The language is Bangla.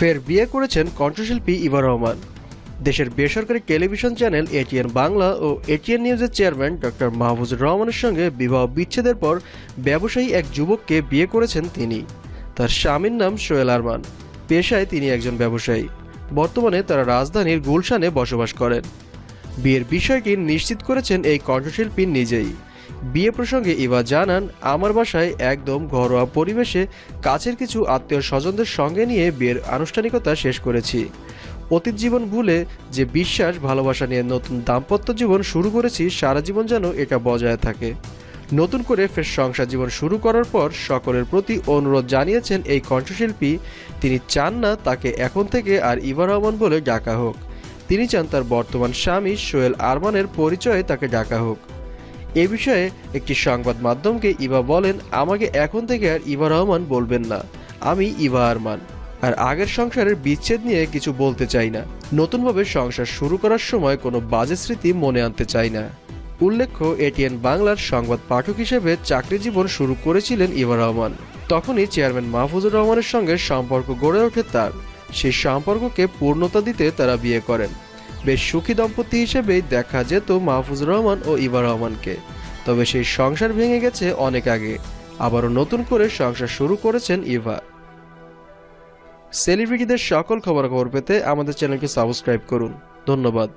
ফের বিয়ে করেছেন কণ্ঠশিল্পী ইভা রহমান। দেশের বেসরকারি টেলিভিশন চ্যানেল এটিএন বাংলা ও এটিএন নিউজের চেয়ারম্যান ডক্টর মাহফুজুর রহমানের সঙ্গে বিবাহ বিচ্ছেদের পর ব্যবসায়ী এক যুবককে বিয়ে করেছেন তিনি। তার স্বামীর নাম সোহেল আরমান। পেশায় তিনি একজন ব্যবসায়ী। বর্তমানে তারা রাজধানীর গুলশানে বসবাস করেন। বিয়ের বিষয়টি নিশ্চিত করেছেন এই কণ্ঠশিল্পী নিজেই। বিয়ে প্রসঙ্গে ইভা জানান, আমার বাসায় একদম ঘরোয়া পরিবেশে কাছের কিছু আত্মীয় স্বজনদের সঙ্গে নিয়ে বিয়ের আনুষ্ঠানিকতা শেষ করেছি। অতীত জীবন ভুলে যে বিশ্বাস, ভালোবাসা নিয়ে নতুন দাম্পত্য জীবন শুরু করেছি, সারা জীবন যেন এটা বজায় থাকে। নতুন করে ফের সংসার জীবন শুরু করার পর সকলের প্রতি অনুরোধ জানিয়েছেন এই কণ্ঠশিল্পী। তিনি চান না তাকে এখন থেকে আর ইভা রহমান বলে ডাকা হোক। তিনি চান তার বর্তমান স্বামী সোহেল আরমানের পরিচয়ে তাকে ডাকা হোক। এ বিষয়ে একটি সংবাদ মাধ্যমকে ইভা বলেন, আমাকে এখন থেকে আর ইভা রহমান বলবেন না। আমি ইভা আরমান। আর আগের সংসারের বিচ্ছেদ নিয়ে কিছু বলতে চাই না। নতুনভাবে সংসার শুরু করার সময় কোনো বাজে স্মৃতি মনে আনতে চাই না। উল্লেখ্য, এটিএন বাংলার সংবাদ পাঠক হিসেবে চাকরি জীবন শুরু করেছিলেন ইভা রহমান। তখনই চেয়ারম্যান মাহফুজুর রহমানের সঙ্গে সম্পর্ক গড়ে ওঠে তার। সেই সম্পর্ককে পূর্ণতা দিতে তারা বিয়ে করেন। বেশ সুখী দম্পতি হিসেবেই দেখা যেত মাহফুজুর রহমান ও ইভা রহমানকে। তবে সেই সংসার ভেঙে গেছে অনেক আগে। আবারও নতুন করে সংসার শুরু করেছেন ইভা। সেলিব্রিটিদের সকল খবরাখবর পেতে আমাদের চ্যানেলকে সাবস্ক্রাইব করুন। ধন্যবাদ।